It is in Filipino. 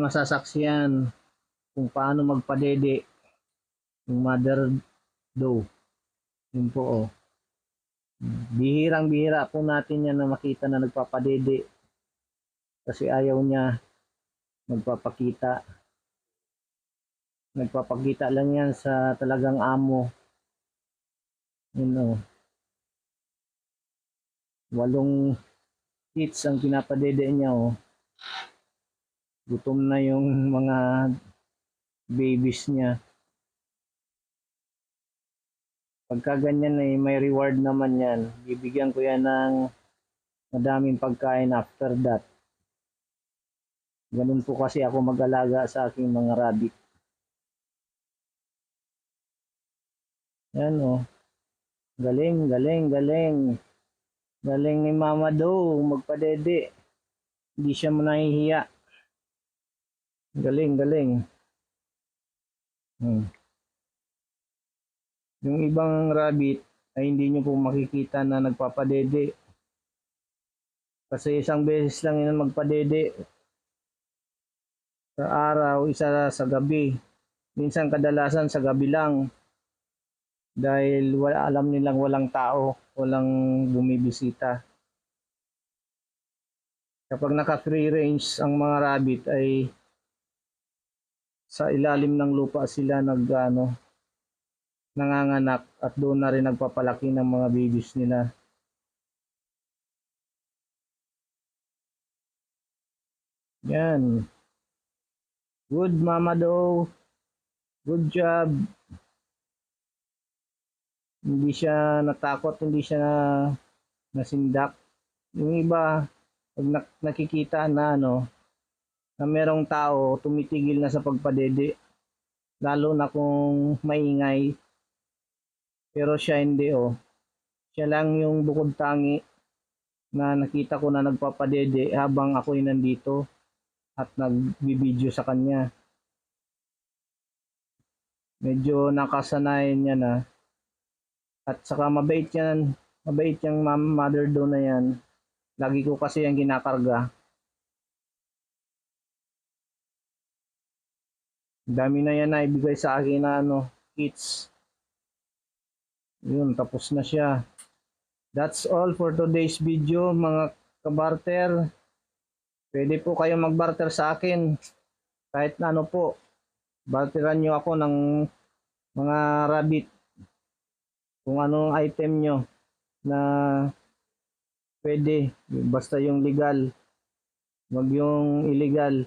masasaksiyan kung paano magpadede yung mother doe. Yun po oh. Bihirang bihira po natin yan na makita na nagpapadede. Kasi ayaw niya magpapakita. Nagpapakita lang yan sa talagang amo. Yun oh. Walong hits ang pinapadede niya oh. Gutom na yung mga babies niya. Pagka ganyan eh, may reward naman yan. Bibigyan ko yan ng madaming pagkain after that. Ganun po kasi ako mag-alaga sa aking mga rabbit. Yan oh. Galing, galing, galing. Galing ni Mama Do, magpadede. Hindi siya manahihiya. Galing, galing. Hmm. Yung ibang rabbit ay hindi nyo po makikita na nagpapadede. Kasi isang beses lang yun magpadede. Sa araw, isa sa gabi. Minsan kadalasan sa gabi lang. Dahil wala, alam nilang walang tao, walang bumibisita. Kapag naka-free range ang mga rabbit ay sa ilalim ng lupa sila nag ano, nanganganak at doon na rin nagpapalaki ng mga babies nila. Yan. Good Mama Do. Good job. Hindi siya natakot, hindi siya na, nasindak. Yung iba, pag nak- nakikita na ano, na merong tao tumitigil na sa pagpadede, lalo na kung maingay, pero siya hindi oh. Siya lang yung bukod tangi na nakita ko na nagpapadede habang ako'y nandito at nagbibideo sa kanya. Medyo nakasanayan niya na. At saka mabait yan. Mabait yung mother do na yan. Lagi ko kasi yung ginakarga. Dami na yan na ibigay sa akin na ano, kits. Yun, tapos na siya. That's all for today's video, mga kabarter. Pwede po kayo magbarter sa akin. Kahit na ano po. Barteran nyo ako ng mga rabbit. Kung anong item nyo na pwede. Basta yung legal. Wag yung illegal.